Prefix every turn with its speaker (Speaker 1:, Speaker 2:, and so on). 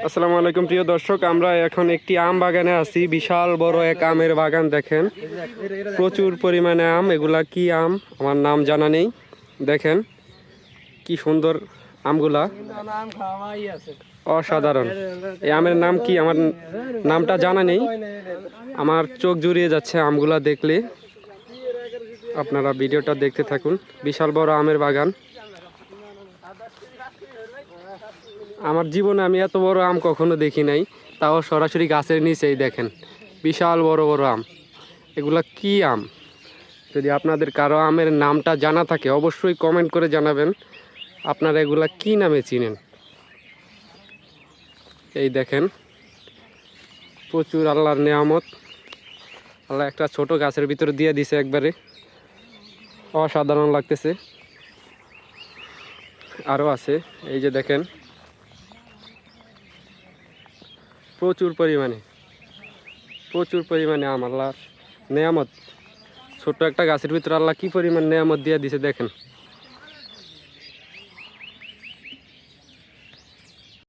Speaker 1: আসসালামু আলাইকুম, প্রিয় দর্শক। আমরা এখন একটি আম বাগানে আছি। বিশাল বড় এক আমের বাগান, দেখেন। প্রচুর পরিমাণে আম। এগুলা কি আম? আমার নাম জানা নেই। দেখেন, কি সুন্দর আমগুলা। অসাধারণ। এই আমের নাম কি? আমার নামটা জানা নেই। আমার চোখ জুড়িয়ে যাচ্ছে আমগুলা দেখলে। আপনারা ভিডিওটা দেখতে থাকুন। বিশাল বড় আমের বাগান। আমার জীবনে আমি এত বড় আম কখনো দেখি নাই, তাও সরাসরি গাছের নিচেই দেখেন। বিশাল বড় বড় আম। এগুলা কি আম? যদি আপনাদের কারও আমের নামটা জানা থাকে, অবশ্যই কমেন্ট করে জানাবেন। আপনারা এগুলা কি নামে চিনেন? এই দেখেন, প্রচুর আল্লাহর নেয়ামত। আল্লাহ একটা ছোট গাছের ভিতরে দিয়ে দিছে একবারে। অসাধারণ লাগতেছে। আরও আছে। এই যে দেখেন, প্রচুর পরিমাণে প্রচুর পরিমাণে আম নেয়ামত। ছোট্ট একটা গাছের ভিতরে আল্লাহ কী পরিমাণ নেয়ামত দিয়ে দিছে দেখেন।